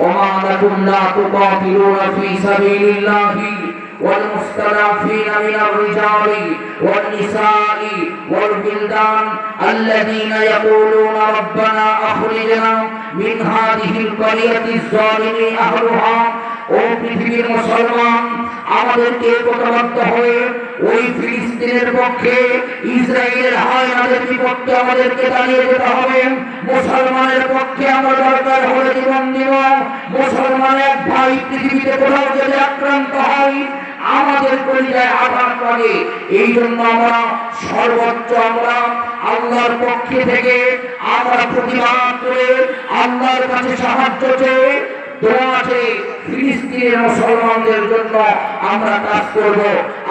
وما لكم لا تقاتلون في سبيل الله والمستضعفين من الرجال والنساء والبلدان الذين يقولون ربنا أخرجنا من هذه القرية الظالم أهلها ও পৃথিবীর মুসলমান আমাদেরকে একতাবদ্ধ হয়ে ওই ফিলিস্তিনের পক্ষে ইসরায়েলের হায়নাদের বিপক্ষে আমাদেরকে দাঁড়িয়ে যেতে হবে মুসলমানের পক্ষে আমরা দরকার হলে জীবন দিব মুসলমান এক ভাই পৃথিবীতে কোথাও যদি আক্রান্ত হয়, আমাদের কলিজায় আঘাত লাগে। এই জন্য আমরা সর্বোচ্চ আমরা আল্লাহর পক্ষে থেকে আমরা প্রতিবাদ করে আল্লাহর কাছে সাহায্য চেয়ে মুসলমানদের জন্য আমরা কাজ করব।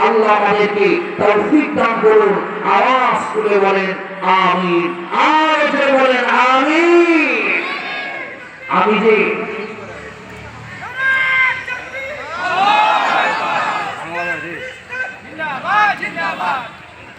আল্লাহ আমাদেরকে তৌফিক দান করুন। আওয়াজ করে বলেন, আমিন। আর বলেন, আমিন। আমি যে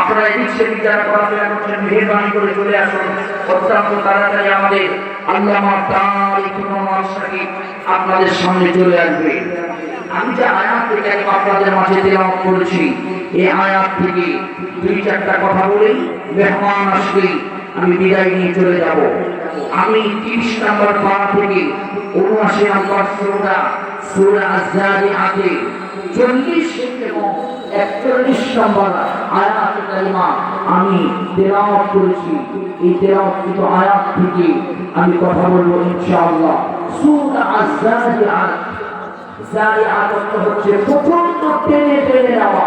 আপনারা এদিক সেদিক করে চলে আসুন। অত্যন্ত তাড়াতাড়ি আমাদের আল্লামা আপনাদের সামনে চলে আসবে। আমি যে আয়াত থেকে আপনাদের মাঝে তেলাওয়াত করেছি, এই আয়াত থেকে দুই চারটা কথা বলেই মেহমান আসলেই আমি বিদায় নিয়ে চলে যাব। আমি তিরিশ নম্বর পাড়া থেকে উনআশি নম্বর সুরা সুরা আগে চল্লিশ এবং একচল্লিশ নম্বর আয়াত কালিমা আমি তেলাওয়াত করেছি। এই আয়াত থেকে আমি কথা বলব ইনশাআল্লাহ। সূরা আজ-জারিআত জারিআত হচ্ছে প্রচণ্ড টেনে টেনে নেওয়া।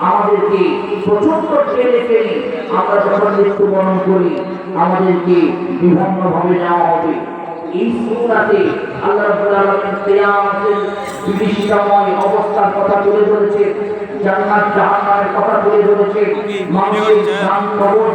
আমাদেরকে প্রচণ্ড টেনে টেনে আমরা যখন মৃত্যুবরণ করি, আমাদেরকে বিভিন্নভাবে নেওয়া হবে। এই সূরাতে আল্লাহ রাব্বুল আলামিন কিয়ামতের বিভীষিকাময় অবস্থার কথা তুলে ধরেছে জান্নাত জাহান্নামের কথা তুলে ধরেছে মানুষের জান কবর